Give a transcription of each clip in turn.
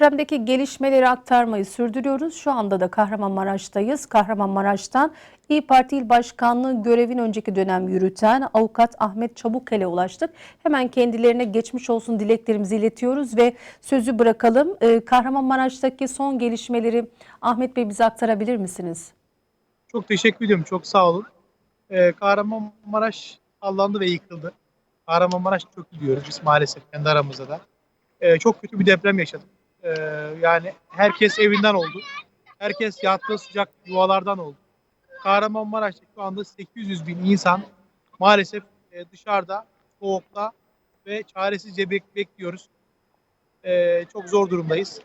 Depremdeki gelişmeleri aktarmayı sürdürüyoruz. Şu anda da Kahramanmaraş'tayız. Kahramanmaraş'tan İyi Parti İl Başkanlığı görevin önceki dönem yürüten avukat Ahmet Çabukel'e ulaştık. Hemen kendilerine geçmiş olsun dileklerimizi iletiyoruz ve sözü bırakalım. Ee, Kahramanmaraş'taki son gelişmeleri Ahmet Bey bize aktarabilir misiniz? Çok teşekkür ediyorum. Çok sağ olun. Ee, Kahramanmaraş sallandı ve yıkıldı. Kahramanmaraş çok gidiyoruz biz maalesef kendi aramızda da. Ee, çok kötü bir deprem yaşadık. Ee, yani herkes evinden oldu. Herkes yattığı sıcak yuvalardan oldu. Kahramanmaraş'ta şu anda 800 bin insan maalesef e, dışarıda, soğukta ve çaresizce bek- bekliyoruz. Ee, çok zor durumdayız.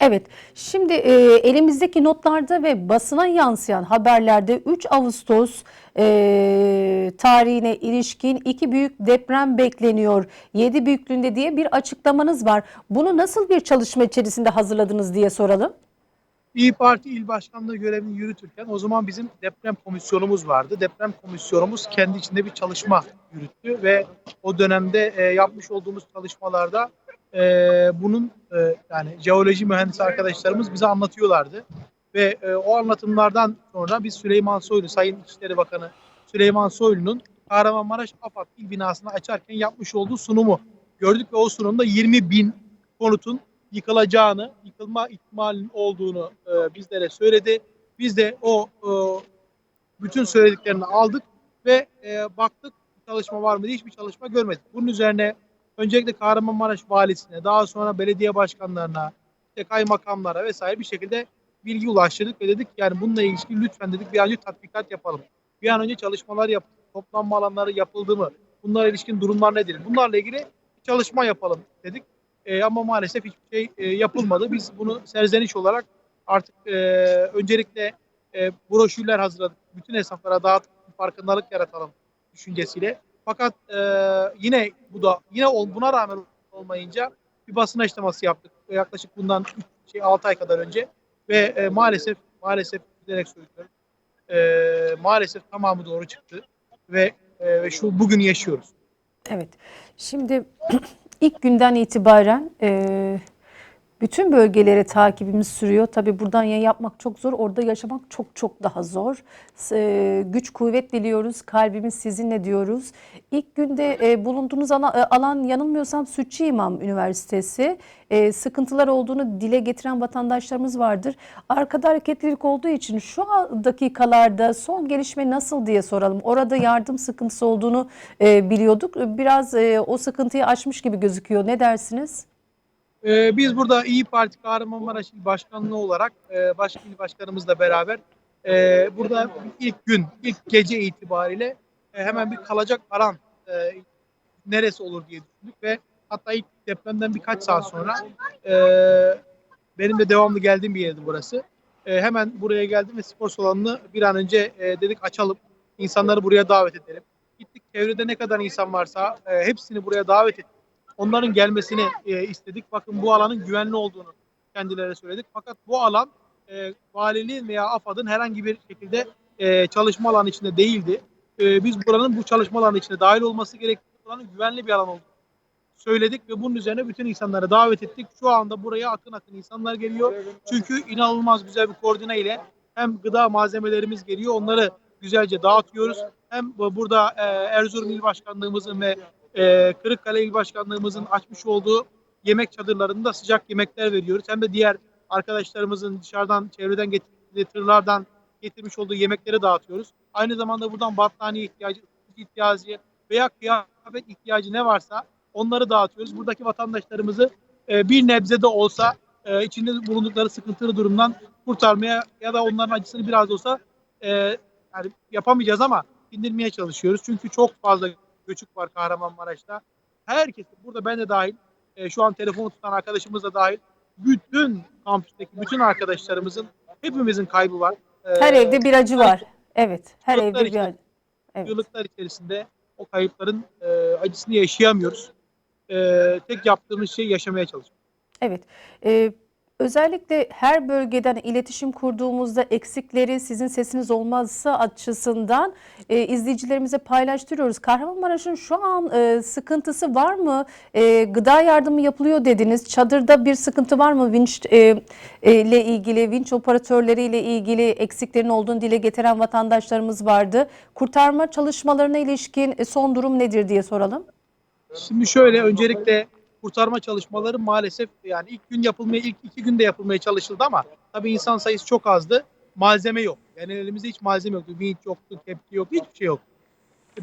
Evet, şimdi e, elimizdeki notlarda ve basına yansıyan haberlerde 3 Ağustos e, tarihine ilişkin iki büyük deprem bekleniyor. 7 büyüklüğünde diye bir açıklamanız var. Bunu nasıl bir çalışma içerisinde hazırladınız diye soralım. İyi Parti il başkanlığı görevini yürütürken o zaman bizim deprem komisyonumuz vardı. Deprem komisyonumuz kendi içinde bir çalışma yürüttü ve o dönemde e, yapmış olduğumuz çalışmalarda e, bunun e, yani jeoloji mühendisi arkadaşlarımız bize anlatıyorlardı. Ve e, o anlatımlardan sonra biz Süleyman Soylu, Sayın İçişleri Bakanı Süleyman Soylu'nun Kahramanmaraş AFAD il binasını açarken yapmış olduğu sunumu gördük ve o sunumda 20 bin konutun yıkılacağını, yıkılma ihtimalinin olduğunu e, bizlere söyledi. Biz de o e, bütün söylediklerini aldık ve e, baktık çalışma var mı diye hiçbir çalışma görmedik. Bunun üzerine öncelikle Kahramanmaraş valisine, daha sonra belediye başkanlarına, işte kaymakamlara vesaire bir şekilde bilgi ulaştırdık ve dedik yani bununla ilişkin lütfen dedik bir an önce tatbikat yapalım. Bir an önce çalışmalar yap, toplanma alanları yapıldı mı? Bunlara ilişkin durumlar nedir? Bunlarla ilgili çalışma yapalım dedik. E, ama maalesef hiçbir şey e, yapılmadı. Biz bunu serzeniş olarak artık e, öncelikle e, broşürler hazırladık. Bütün hesaplara dağıtıp farkındalık yaratalım düşüncesiyle. Fakat e, yine bu da yine ol- buna rağmen olmayınca bir basın açıklaması yaptık. Yaklaşık bundan 3 şey 6 ay kadar önce ve e, maalesef maalesef bilerek söylüyorum. E, maalesef tamamı doğru çıktı ve e, şu bugün yaşıyoruz. Evet, şimdi ilk günden itibaren e, bütün bölgelere takibimiz sürüyor. Tabii buradan yayın yapmak çok zor, orada yaşamak çok çok daha zor. E, güç kuvvet diliyoruz, kalbimiz sizinle diyoruz. İlk günde e, bulunduğunuz ana- e, alan yanılmıyorsam Sütçü İmam Üniversitesi. E, sıkıntılar olduğunu dile getiren vatandaşlarımız vardır. Arkada hareketlilik olduğu için şu dakikalarda son gelişme nasıl diye soralım. Orada yardım sıkıntısı olduğunu e, biliyorduk. Biraz e, o sıkıntıyı aşmış gibi gözüküyor. Ne dersiniz? Ee, biz burada İyi Parti Kahramanmaraş İl Başkanlığı olarak e, başka il başkanımızla beraber e, burada ilk gün, ilk gece itibariyle e, hemen bir kalacak alan e, neresi olur diye düşündük ve hatta ilk depremden birkaç saat sonra e, benim de devamlı geldiğim bir yerdi burası. E, hemen buraya geldim ve spor salonunu bir an önce e, dedik açalım. İnsanları buraya davet edelim. Gittik çevrede ne kadar insan varsa e, hepsini buraya davet ettik onların gelmesini e, istedik. Bakın bu alanın güvenli olduğunu kendilerine söyledik. Fakat bu alan e, valiliğin veya AFAD'ın herhangi bir şekilde e, çalışma alanı içinde değildi. E, biz buranın bu çalışma alanı içine dahil olması gerektiği buranın güvenli bir alan olduğunu söyledik ve bunun üzerine bütün insanları davet ettik. Şu anda buraya akın akın insanlar geliyor. Çünkü inanılmaz güzel bir koordine ile hem gıda malzemelerimiz geliyor onları güzelce dağıtıyoruz. Hem bu- burada e, Erzurum İl Başkanlığımızın ve e, Kırıkkale İl Başkanlığımızın açmış olduğu yemek çadırlarında sıcak yemekler veriyoruz. Hem de diğer arkadaşlarımızın dışarıdan, çevreden getirdiği tırlardan getirmiş olduğu yemekleri dağıtıyoruz. Aynı zamanda buradan battaniye ihtiyacı, ihtiyacı veya kıyafet ihtiyacı ne varsa onları dağıtıyoruz. Buradaki vatandaşlarımızı e, bir nebze de olsa e, içinde bulundukları sıkıntılı durumdan kurtarmaya ya da onların acısını biraz olsa e, yani yapamayacağız ama dindirmeye çalışıyoruz. Çünkü çok fazla göçük var Kahramanmaraş'ta. Herkes burada ben de dahil e, şu an telefonu tutan arkadaşımız da dahil bütün kampüsteki bütün arkadaşlarımızın hepimizin kaybı var. E, Her evde bir acı var. Evet, her evde bir acı. Evet. yıllıklar içerisinde o kayıpların e, acısını yaşayamıyoruz. E, tek yaptığımız şey yaşamaya çalışmak. Evet. Ee, Özellikle her bölgeden iletişim kurduğumuzda eksikleri sizin sesiniz olmazsa açısından e, izleyicilerimize paylaştırıyoruz. Kahramanmaraş'ın şu an e, sıkıntısı var mı? E, gıda yardımı yapılıyor dediniz. Çadırda bir sıkıntı var mı? Vinç e, e, ile ilgili, vinç operatörleriyle ilgili eksiklerin olduğunu dile getiren vatandaşlarımız vardı. Kurtarma çalışmalarına ilişkin e, son durum nedir diye soralım. Şimdi şöyle öncelikle kurtarma çalışmaları maalesef yani ilk gün yapılmaya ilk iki günde yapılmaya çalışıldı ama tabii insan sayısı çok azdı. Malzeme yok. Yani elimizde hiç malzeme yoktu. Vinç yoktu, kepçe yoktu, hiçbir şey yok.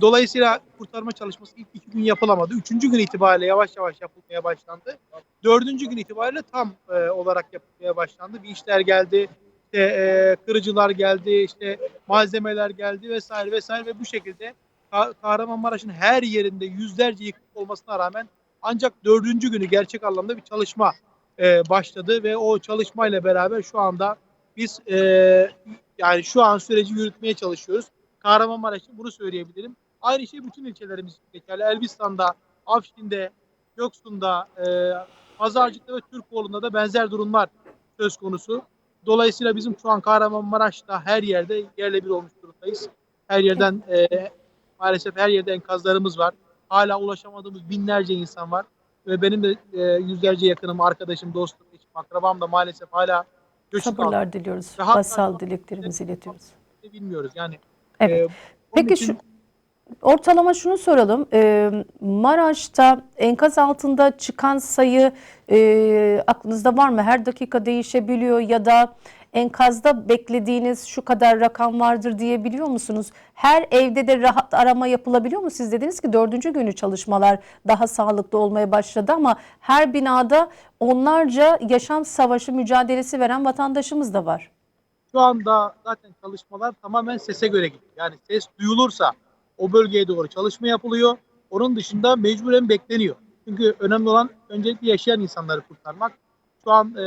Dolayısıyla kurtarma çalışması ilk iki gün yapılamadı. Üçüncü gün itibariyle yavaş yavaş yapılmaya başlandı. Dördüncü gün itibariyle tam e, olarak yapılmaya başlandı. Vinçler geldi, işte, e, kırıcılar geldi, işte malzemeler geldi vesaire vesaire ve bu şekilde Ka- Kahramanmaraş'ın her yerinde yüzlerce yıkık olmasına rağmen ancak dördüncü günü gerçek anlamda bir çalışma e, başladı ve o çalışmayla beraber şu anda biz e, yani şu an süreci yürütmeye çalışıyoruz. Kahramanmaraş için bunu söyleyebilirim. Aynı şey bütün ilçelerimiz geçerli. Elbistan'da, Afşin'de, Göksu'nda, e, Pazarcık'ta ve Türkoğlu'nda da benzer durumlar söz konusu. Dolayısıyla bizim şu an Kahramanmaraş'ta her yerde yerle bir olmuş durumdayız. Her yerden e, maalesef her yerde enkazlarımız var. Hala ulaşamadığımız binlerce insan var. Ve benim de e, yüzlerce yakınım, arkadaşım, dostum, eşim, akrabam da maalesef hala altında Sabırlar diliyoruz. Ve hatta- Basal dileklerimizi iletiyoruz. bilmiyoruz. Yani Evet. e, Peki için- şu ortalama şunu soralım. Ee, Maraş'ta enkaz altında çıkan sayı e, aklınızda var mı? Her dakika değişebiliyor ya da enkazda beklediğiniz şu kadar rakam vardır diyebiliyor musunuz? Her evde de rahat arama yapılabiliyor mu? Siz dediniz ki dördüncü günü çalışmalar daha sağlıklı olmaya başladı ama her binada onlarca yaşam savaşı mücadelesi veren vatandaşımız da var. Şu anda zaten çalışmalar tamamen sese göre gidiyor. Yani ses duyulursa o bölgeye doğru çalışma yapılıyor. Onun dışında mecburen bekleniyor. Çünkü önemli olan öncelikle yaşayan insanları kurtarmak. Şu an e,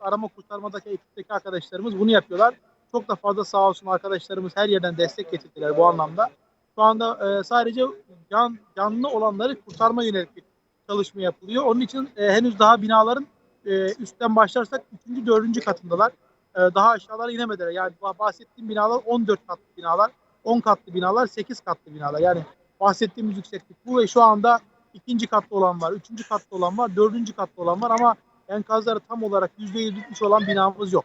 arama kurtarmadaki ekipteki arkadaşlarımız bunu yapıyorlar. Çok da fazla sağ olsun arkadaşlarımız her yerden destek getirdiler bu anlamda. Şu anda e, sadece can, canlı olanları kurtarma yönelik bir çalışma yapılıyor. Onun için e, henüz daha binaların e, üstten başlarsak 3. 4. katındalar. E, daha aşağılara inemediler. Yani bah- bahsettiğim binalar 14 katlı binalar, 10 katlı binalar, 8 katlı binalar. Yani bahsettiğimiz yükseklik bu ve şu anda ikinci katlı olan var, üçüncü katlı olan var, dördüncü katlı olan var ama enkazları tam olarak %100 bitmiş olan binamız yok.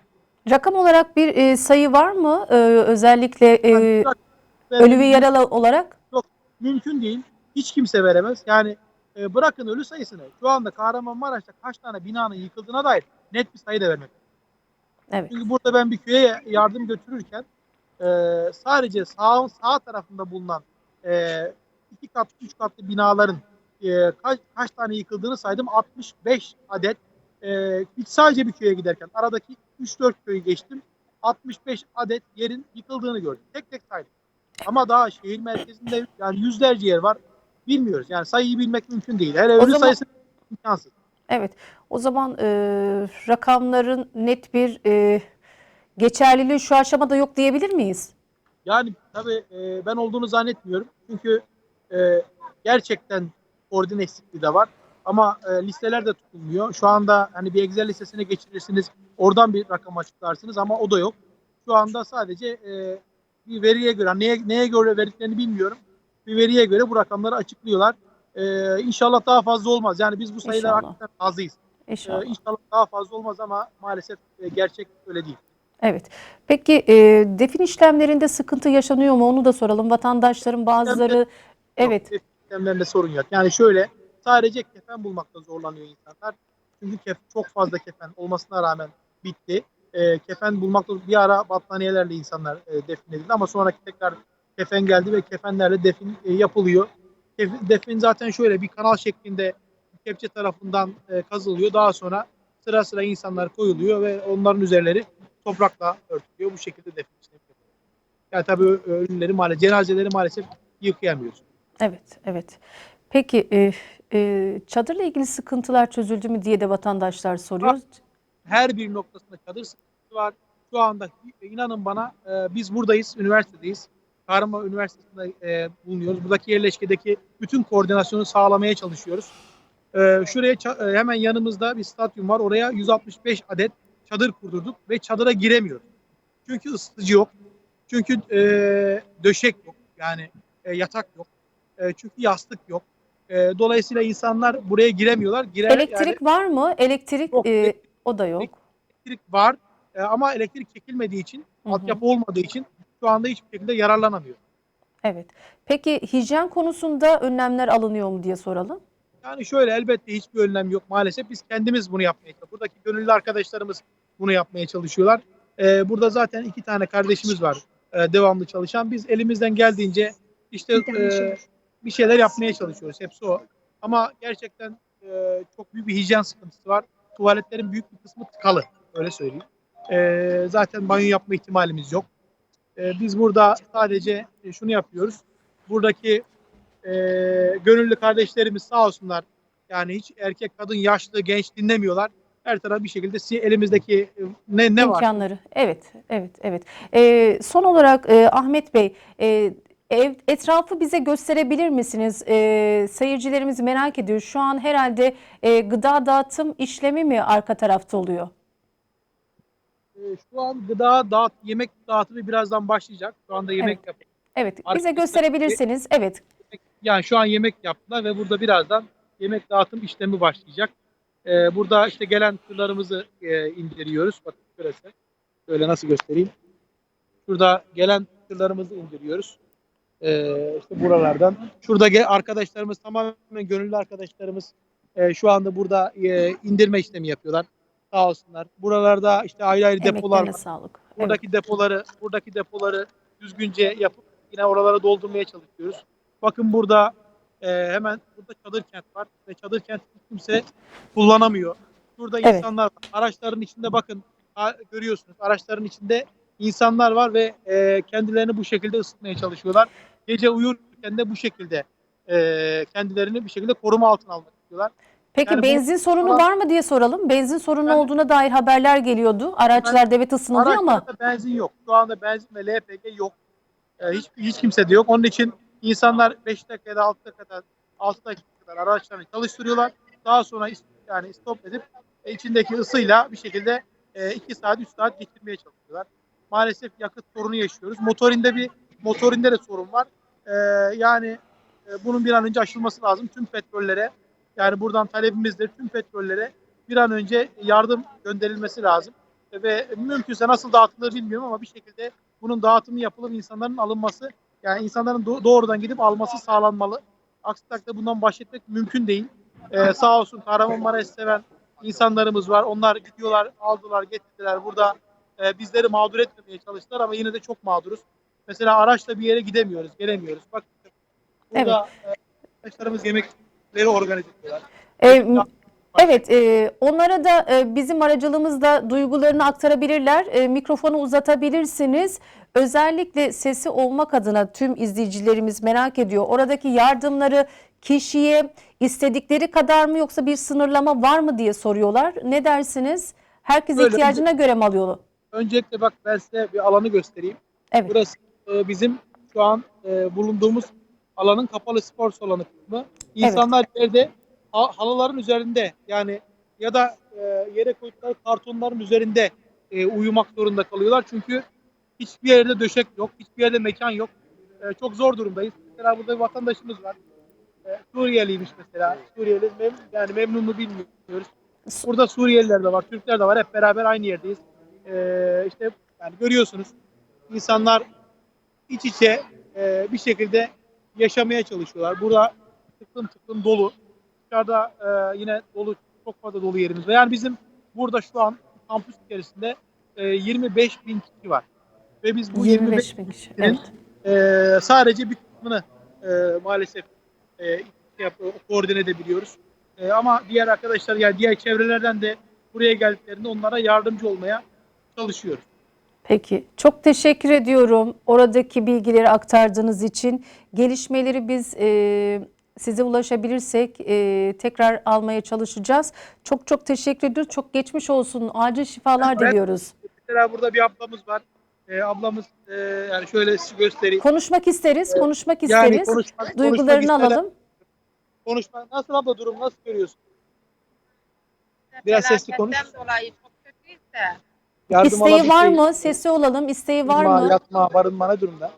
Rakam olarak bir e, sayı var mı? Ee, özellikle e, ölü ve yaralı olarak? mümkün değil. Hiç kimse veremez. Yani e, bırakın ölü sayısını. Şu anda Kahramanmaraş'ta kaç tane binanın yıkıldığına dair net bir sayı da vermek. Evet. Çünkü burada ben bir köye yardım götürürken e, sadece sağ sağ tarafında bulunan e, iki katlı, üç katlı binaların e, kaç, kaç tane yıkıldığını saydım. 65 adet. E, sadece bir köye giderken aradaki 3-4 köyü geçtim. 65 adet yerin yıkıldığını gördüm. Tek tek saydım. Ama daha şehir merkezinde yani yüzlerce yer var. Bilmiyoruz. Yani sayıyı bilmek mümkün değil. Hele ölü zaman- sayısı imkansız. Evet. O zaman e, rakamların net bir e, geçerliliği şu aşamada yok diyebilir miyiz? Yani tabii e, ben olduğunu zannetmiyorum. Çünkü e, gerçekten koordine eksikliği de var. Ama e, listeler de tutulmuyor. Şu anda hani bir Excel listesine geçirirsiniz. Oradan bir rakam açıklarsınız ama o da yok. Şu anda sadece e, bir veriye göre, neye, neye göre verdiklerini bilmiyorum. Bir veriye göre bu rakamları açıklıyorlar. E, inşallah daha fazla olmaz. Yani biz bu sayılar İnşallah. hakikaten razıyız. E, İnşallah. inşallah daha fazla olmaz ama maalesef e, gerçek öyle değil. Evet. Peki e, defin işlemlerinde sıkıntı yaşanıyor mu? Onu da soralım. Vatandaşların bazıları evet. Yok, sistemlerinde sorun yok. Yani şöyle sadece kefen bulmakta zorlanıyor insanlar. Çünkü kef, çok fazla kefen olmasına rağmen bitti. E, kefen bulmakta bir ara battaniyelerle insanlar e, defnedildi ama sonraki tekrar kefen geldi ve kefenlerle defin e, yapılıyor. Kef- defin zaten şöyle bir kanal şeklinde kepçe tarafından e, kazılıyor. Daha sonra sıra sıra insanlar koyuluyor ve onların üzerleri toprakla örtülüyor. Bu şekilde defin işlemi yapılıyor. Yani tabii ölümleri maalesef, cenazeleri maalesef yıkayamıyoruz. Evet, evet. Peki e, e, çadırla ilgili sıkıntılar çözüldü mü diye de vatandaşlar soruyor. her bir noktasında çadır sıkıntısı var. Şu anda inanın bana e, biz buradayız, üniversitedeyiz. Kahraman Üniversitesi'nde e, bulunuyoruz. Buradaki yerleşkedeki bütün koordinasyonu sağlamaya çalışıyoruz. Ee, şuraya e, hemen yanımızda bir stadyum var. Oraya 165 adet çadır kurdurduk ve çadıra giremiyoruz. Çünkü ısıtıcı yok. Çünkü e, döşek yok. Yani e, yatak yok. E, çünkü yastık yok. E, dolayısıyla insanlar buraya giremiyorlar. Girer, Elektrik var mı? Elektrik Yok, e, elektrik- o da yok. elektrik var E, ama elektrik çekilmediği için, Hı hı. altyapı olmadığı için şu anda hiçbir şekilde yararlanamıyor. Evet. Peki hijyen konusunda önlemler alınıyor mu diye soralım. Yani şöyle elbette hiçbir önlem yok maalesef. Biz kendimiz bunu yapmaya çalışıyoruz. Buradaki gönüllü arkadaşlarımız bunu yapmaya çalışıyorlar. Ee, burada zaten iki tane kardeşimiz var e, devamlı çalışan. Biz elimizden geldiğince işte e, bir şeyler yapmaya çalışıyoruz. Hepsi o. Ama gerçekten e, çok büyük bir hijyen sıkıntısı var. Tuvaletlerin büyük bir kısmı tıkalı. Öyle söyleyeyim. E, zaten banyo yapma ihtimalimiz yok. E, biz burada sadece e, şunu yapıyoruz. Buradaki e, gönüllü kardeşlerimiz sağ olsunlar. Yani hiç erkek, kadın, yaşlı, genç dinlemiyorlar. Her taraf bir şekilde elimizdeki e, ne ne var? İmkanları. Evet, evet, evet. Ee, son olarak e, Ahmet Bey, e, ev, etrafı bize gösterebilir misiniz? Ee, seyircilerimiz merak ediyor. Şu an herhalde e, gıda dağıtım işlemi mi arka tarafta oluyor? E, şu an gıda dağıt, yemek dağıtımı birazdan başlayacak. Şu anda yemek Evet. yap- Evet, bize Arkadaşlar- gösterebilirseniz. Evet, Yani şu an yemek yaptılar ve burada birazdan yemek dağıtım işlemi başlayacak. E, burada işte gelen tırlarımızı e, indiriyoruz. Bakın şurası. Şöyle nasıl göstereyim. Şurada gelen tırlarımızı indiriyoruz. E, işte buralardan. Şurada arkadaşlarımız tamamen gönüllü arkadaşlarımız e, şu anda burada e, indirme işlemi yapıyorlar. Sağ olsunlar. Buralarda işte ayrı ayrı depolar var. sağlık. Evet. Buradaki depoları, buradaki depoları düzgünce yapıp yine oralara doldurmaya çalışıyoruz. Bakın burada e, hemen burada çadır kent var ve çadır kent kimse kullanamıyor. Burada Evet. insanlar var. Araçların içinde bakın görüyorsunuz. Araçların içinde insanlar var ve e, kendilerini bu şekilde ısıtmaya çalışıyorlar. Gece uyurken de bu şekilde e, kendilerini bir şekilde koruma altına almak istiyorlar. Peki Yani bu- benzin sorunu Ama- var mı diye soralım. Benzin sorunu Yani- olduğuna dair haberler geliyordu. Araçlar evet ısınılıyor ama benzin yok. Şu anda benzin ve LPG yok. Ee, hiç, hiç kimse de yok. Onun için insanlar 5 dakikada 6 dakikada 6 dakika kadar araçlarını çalıştırıyorlar. Daha sonra yani stop edip e, içindeki ısıyla bir şekilde 2 saat 3 saat geçirmeye çalışıyorlar. Maalesef yakıt sorunu yaşıyoruz. Motorinde bir motorinde de sorun var. Ee, yani e, bunun bir an önce aşılması lazım. Tüm petrollere yani buradan talebimizdir tüm petrollere bir an önce yardım gönderilmesi lazım ve mümkünse nasıl dağıtılır bilmiyorum ama bir şekilde bunun dağıtımı yapılıp insanların alınması yani insanların do- doğrudan gidip alması sağlanmalı. Aksi takdirde bundan bahsetmek mümkün değil. Ee, sağ olsun Kahramanmaraş seven insanlarımız var. Onlar gidiyorlar, aldılar, getirdiler. Burada e, bizleri mağdur etmemeye çalıştılar ama yine de çok mağduruz. Mesela araçla bir yere gidemiyoruz, gelemiyoruz. Bak burada e, arkadaşlarımız yemekleri organize ediyorlar. e, Evet, e, onlara da e, bizim aracılığımızda duygularını aktarabilirler. E, mikrofonu uzatabilirsiniz. Özellikle sesi olmak adına tüm izleyicilerimiz merak ediyor. Oradaki yardımları kişiye istedikleri kadar mı yoksa bir sınırlama var mı diye soruyorlar. Ne dersiniz? Herkes Öyle. ihtiyacına göre mi alıyor? Öncelikle bak ben size bir alanı göstereyim. Evet. Burası e, bizim şu an e, bulunduğumuz alanın kapalı spor salonu kısmı. İnsanlar yerde ha- halıların üzerinde yani ya da e, yere koydukları kartonların üzerinde e, uyumak zorunda kalıyorlar. Çünkü hiçbir yerde döşek yok, hiçbir yerde mekan yok. E, çok zor durumdayız. Mesela burada bir vatandaşımız var. E, Suriyeliymiş mesela. Suriyeli mem yani memnun mu bilmiyoruz. Burada Suriyeliler de var, Türkler de var. Hep beraber aynı yerdeyiz. E, işte yani görüyorsunuz insanlar iç içe e, bir şekilde yaşamaya çalışıyorlar. Burada tıklım tıklım dolu. Dışarıda e, yine dolu, çok fazla dolu yerimiz var. Yani bizim burada şu an kampüs içerisinde e, 25 bin kişi var. Ve biz bu 25 25 bin kişi. Evet. e, sadece bir kısmını e, maalesef e, şey yap, koordine edebiliyoruz. E, ama diğer arkadaşlar yani diğer çevrelerden de buraya geldiklerinde onlara yardımcı olmaya çalışıyoruz. Peki, çok teşekkür ediyorum oradaki bilgileri aktardığınız için. Gelişmeleri biz e, size ulaşabilirsek e, tekrar almaya çalışacağız. Çok çok teşekkür ediyoruz. Çok geçmiş olsun. Acil şifalar Evet. diliyoruz. Mesela burada bir ablamız var. E, ablamız e, yani şöyle size göstereyim. Konuşmak isteriz, konuşmak Yani isteriz. konuşmak, Duygularını konuşmak alalım. konuşma. Nasıl abla durum nasıl görüyorsun? Biraz sesli konuş. Dolayı çok kötüyüz de. Yardım İsteği var mı? Sesi olalım. İsteği var Yatma, mı? Yatma, barınma ne durumda?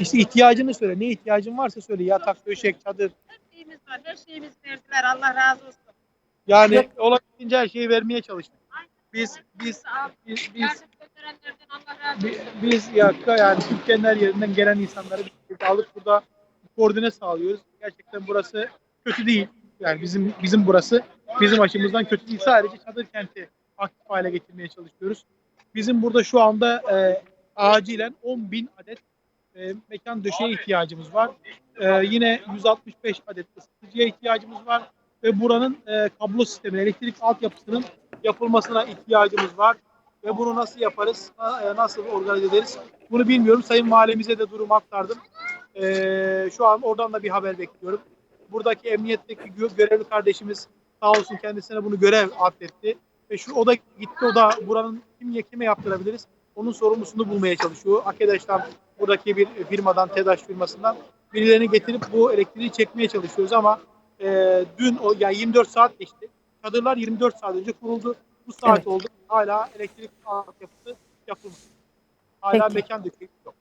İşte ihtiyacını söyle. Ne ihtiyacın varsa söyle. Yatak, döşek, çadır. Her şeyimiz var. Her şeyimizi verdiler. Allah razı olsun. Yani Yok. olabildiğince her şeyi vermeye çalıştık. Biz biz biz biz Yardım götürenlerden Allah razı bi- olsun. biz yakka yani Türkiye'nin her yerinden gelen insanları alıp burada koordine sağlıyoruz. Gerçekten burası kötü değil. Yani bizim bizim burası bizim açımızdan kötü değil. Sadece çadır kenti aktif hale getirmeye çalışıyoruz. Bizim burada şu anda e, acilen 10 bin adet e, mekan döşeğe ihtiyacımız var. E, yine 165 adet ısıtıcıya ihtiyacımız var. Ve buranın e, kablo sistemi, elektrik altyapısının yapılmasına ihtiyacımız var. Ve bunu nasıl yaparız, e, nasıl organize ederiz bunu bilmiyorum. Sayın Valimize de durum aktardım. E, şu an oradan da bir haber bekliyorum. Buradaki emniyetteki gö- görevli kardeşimiz sağ olsun kendisine bunu görev atfetti. Ve şu o da gitti o da buranın kim kime yaptırabiliriz? Onun sorumlusunu bulmaya çalışıyor. Arkadaşlar buradaki bir firmadan, TEDAŞ firmasından birilerini getirip bu elektriği çekmeye çalışıyoruz ama e, dün o yani 24 saat geçti. Çadırlar 24 saat önce kuruldu. Bu saat Evet. oldu. Hala elektrik altyapısı yapılmış. Hala Peki. mekan yok.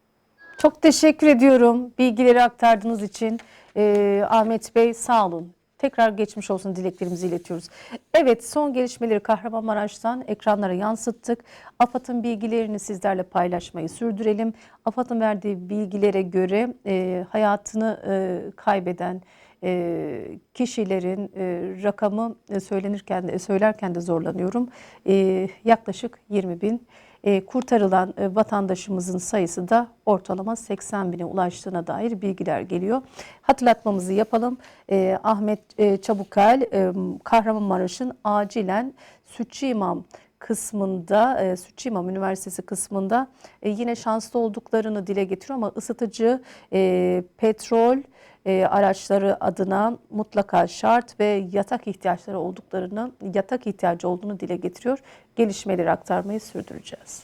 Çok teşekkür ediyorum bilgileri aktardığınız için. Ee, Ahmet Bey sağ olun. Tekrar geçmiş olsun dileklerimizi iletiyoruz. Evet son gelişmeleri Kahramanmaraş'tan ekranlara yansıttık. AFAD'ın bilgilerini sizlerle paylaşmayı sürdürelim. AFAD'ın verdiği bilgilere göre e, hayatını e, kaybeden e, kişilerin e, rakamı e, söylenirken de, söylerken de zorlanıyorum. E, yaklaşık 20 bin. E, kurtarılan e, vatandaşımızın sayısı da ortalama 80 bine ulaştığına dair bilgiler geliyor. Hatırlatmamızı yapalım. E, Ahmet Çabukel e, Kahramanmaraş'ın acilen Sütçü İmam kısmında, e, Sütçü İmam Üniversitesi kısmında yine şanslı olduklarını dile getiriyor ama ısıtıcı, petrol, e, araçları adına mutlaka şart ve yatak ihtiyaçları olduklarını, yatak ihtiyacı olduğunu dile getiriyor. Gelişmeleri aktarmayı sürdüreceğiz.